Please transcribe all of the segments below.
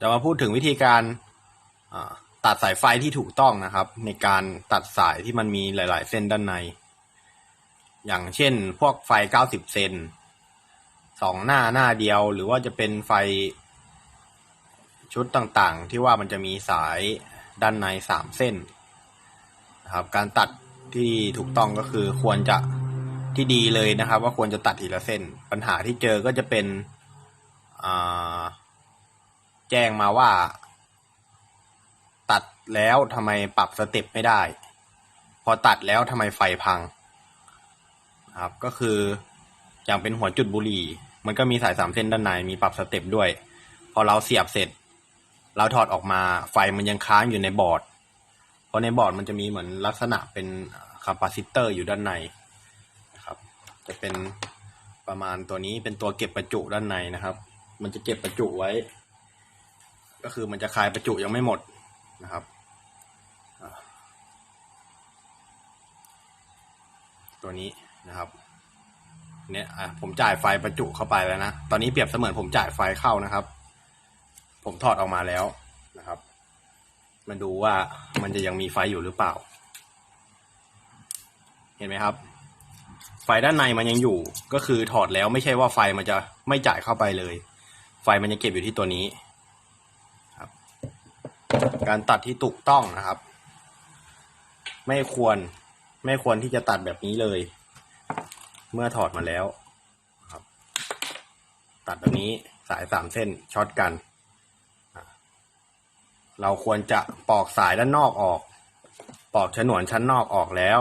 จะมาพูดถึงวิธีการตัดสายไฟที่ถูกต้องนะครับ ในการตัดสายที่มันมีหลาย ๆ เส้นด้านใน อย่างเช่น พวกไฟ 90 เซนสองหน้าหน้าเดียว หรือว่าจะเป็นไฟชุดต่างๆ ที่ว่ามันจะมีสายด้านในสามเส้นนะครับ การตัดที่ถูกต้องก็คือควรจะที่ดีเลยนะครับ ว่าควรจะตัดทีละเส้น ปัญหาที่เจอก็จะเป็นอ่า แจ้งมาว่า ตัดแล้วทำไมปรับสเต็ปไม่ได้ พอตัดแล้วทำไมไฟพัง ครับก็คืออย่างเป็นหัวจุดบุหรี่ มันก็มีสายสามเส้นด้านในมีปรับสเต็ปด้วย พอเราเสียบเสร็จ เราถอดออกมาไฟมันยังค้างอยู่ในบอร์ดเพราะในบอร์ดมันจะมีเหมือนลักษณะเป็นคาปาซิเตอร์อยู่ด้านในนะครับ จะเป็นประมาณตัวนี้เป็นตัวเก็บประจุด้านในนะครับ มันจะเก็บประจุไว้ ก็คือมันจะคลายประจุยังไม่หมดนะครับ ตัวนี้นะครับเนี่ยอะผมจ่ายไฟประจุเข้าไปแล้วนะตอนนี้เปรียบเสมือนผมจ่ายไฟเข้านะครับ ผมถอดออกมาแล้วนะครับ มาดูว่ามันจะยังมีไฟอยู่หรือเปล่า เห็นไหมครับ ไฟด้านในมันยังอยู่ก็คือถอดแล้วไม่ใช่ว่าไฟมันจะไม่จ่ายเข้าไปเลย ไฟมันยังเก็บอยู่ที่ตัวนี้ การตัดที่ถูกต้องนะครับ ไม่ควรไม่ควรที่จะตัดแบบนี้เลย เมื่อถอดมาแล้วครับ ตัดแบบนี้สายสามเส้นช็อตกัน เราควรจะปอกสายด้านนอกออก ปอกฉนวนชั้นนอกออกแล้ว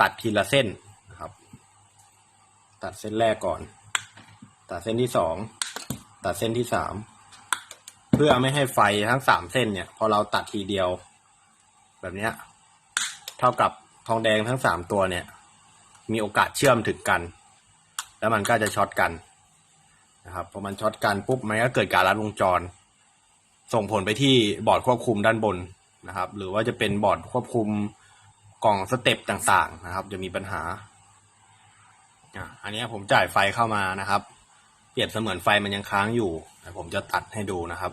ตัดทีละเส้นนะครับ ตัดเส้นแรกก่อน ตัดเส้นที่สองตัดเส้นที่สาม พื่อไม่ให้ไฟทั้งสามเส้นเนี่ย พอเราตัดทีเดียว แบบเนี้ยเท่ากับทองแดงทั้งสามตัวเนี่ย มีโอกาสเชื่อมถึงกัน แล้วมันก็จะช็อตกันนะครับพอมันช็อตกันปุ๊บมันก็เกิดการลัดวงจร ส่งผลไปที่บอร์ดควบคุมด้านบนนะครับ หรือว่าจะเป็นบอร์ดควบคุมกล่องสเต็ปต่างๆนะครับ จะมีปัญหาอันนี้ผมจ่ายไฟเข้ามานะครับ เปรียบเสมือนไฟมันยังค้างอยู่ผมจะตัดให้ดูนะครับ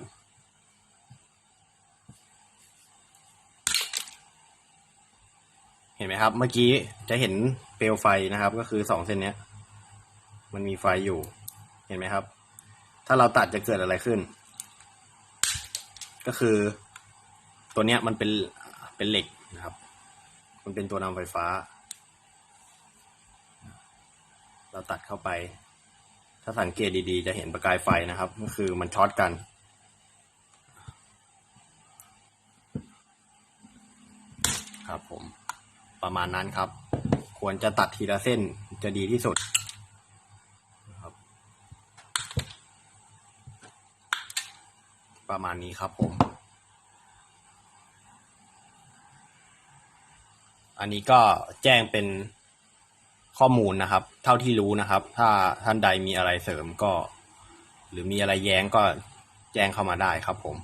เห็นไหมครับ เมื่อกี้จะเห็นเปลวไฟนะครับ ก็คือสองเส้นเนี้ยมันมีไฟอยู่ เห็นไหมครับ ถ้าเราตัดจะเกิดอะไรขึ้น ก็คือ ตัวเนี้ยมันเป็นเป็นเหล็กนะครับ มันเป็นตัวนำไฟฟ้า เราตัดเข้าไป ถ้าสังเกตดีๆ จะเห็นประกายไฟนะครับ ก็คือมันช็อตกันครับผม ประมาณนั้นครับ ควรจะตัดทีละเส้นจะดีที่สุดครับ ประมาณนี้ครับผม อันนี้ก็แจ้งเป็นข้อมูลนะครับ เท่าที่รู้นะครับ ถ้าท่านใดมีอะไรเสริมก็ หรือมีอะไรแย้งก็แจ้งเข้ามาได้ครับผม